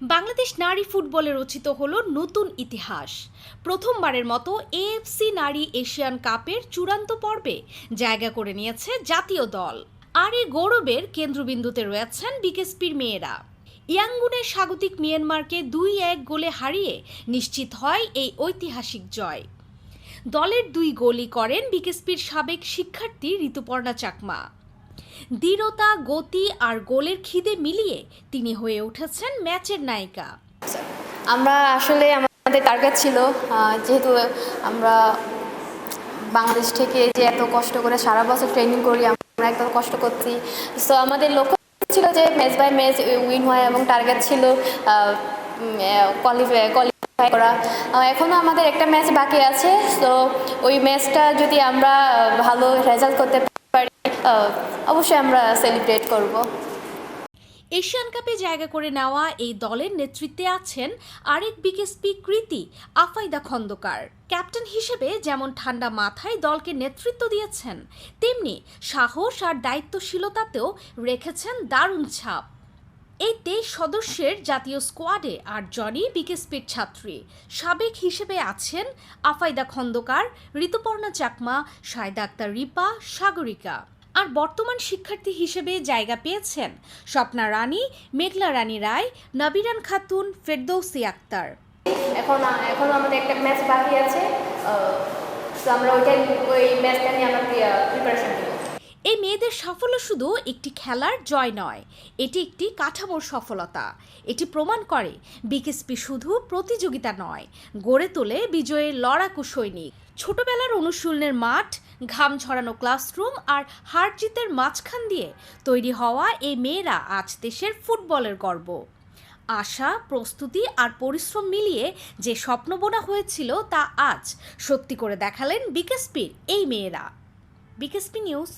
বাংলাদেশ নারী ফুটবলে রচিত হল নতুন ইতিহাস। প্রথমবারের মতো এএফসি নারী এশিয়ান কাপের চূড়ান্ত পর্বে জায়গা করে নিয়েছে জাতীয় দল। আর এই গৌরবের কেন্দ্রবিন্দুতে রয়েছেন বিকেএসপির মেয়েরা। ইয়াঙ্গুনের স্বাগতিক মিয়ানমারকে দুই এক গোলে হারিয়ে নিশ্চিত হয় এই ঐতিহাসিক জয়। দলের দুই গোলই করেন বিকেএসপির সাবেক শিক্ষার্থী ঋতুপর্ণা চাকমা। দৃঢ়তা, গতি আর গোলের খিদে মিলিয়ে তিনি হয়ে উঠেছেন ম্যাচের নায়িকা। আমরা আসলে আমাদের টার্গেট ছিল যেহেতু আমরা বাংলাদেশ থেকে যে এত কষ্ট করে সারা বছর ট্রেনিং করি, আমরা একদম কষ্ট করছি। সো আমাদের লক্ষ্য ছিল যে ম্যাচ বাই ম্যাচ উইন হয় এবং টার্গেট ছিল কোয়ালিফাই কোয়ালিফাই করা। এখনও আমাদের একটা ম্যাচ বাকি আছে। তো ওই ম্যাচটা যদি আমরা ভালো রেজাল্ট করতে পারি অবশ্যই আমরা সেলিব্রেট করব। এশিয়ান কাপে জায়গা করে নেওয়া এই দলের নেতৃত্বে আছেন আরেক বিকেএসপি কৃতি আফাইদা খন্দকার। ক্যাপ্টেন হিসেবে যেমন ঠান্ডা মাথায় দলকে নেতৃত্ব দিয়েছেন, তেমনি সাহস আর দায়িত্বশীলতাতেও রেখেছেন দারুণ ছাপ। এই তেইশ সদস্যের জাতীয় স্কোয়াডে আটজনই বিকেএসপির ছাত্রী। সাবেক হিসেবে আছেন আফাইদা খন্দকার, ঋতুপর্ণা চাকমা, সায়দা আক্তার রিপা, সাগরিকা। আর বর্তমান শিক্ষার্থী হিসেবে জায়গা পেয়েছেন স্বপ্না রানী, মেঘলা রানী রায়, নবিরান খাতুন, ফেরদৌসি আক্তার। এখন এখন আমাদের একটা ম্যাচ বাকি আছে আমরা ওইটাই, ওই ম্যাচটা নিয়ে আমরা প্রিপারেশন এই মেয়েদের সাফল্য শুধু একটি খেলার জয় নয়, এটি একটি কাঠামোর সফলতা। এটি প্রমাণ করে বিকেএসপি শুধু প্রতিযোগিতা নয়, গড়ে তোলে বিজয়ের লড়াকু সৈনিক। ছোটবেলার অনুশীলনের মাঠ, ঘাম ঝরানো ক্লাসরুম আর হার জিতের মাঝখান দিয়ে তৈরি হওয়া এই মেয়েরা আজ দেশের ফুটবলের গর্ব। আশা, প্রস্তুতি আর পরিশ্রম মিলিয়ে যে স্বপ্ন বোনা হয়েছিল তা আজ সত্যি করে দেখালেন বিকেএসপির এই মেয়েরা। বিকেএসপি নিউজ।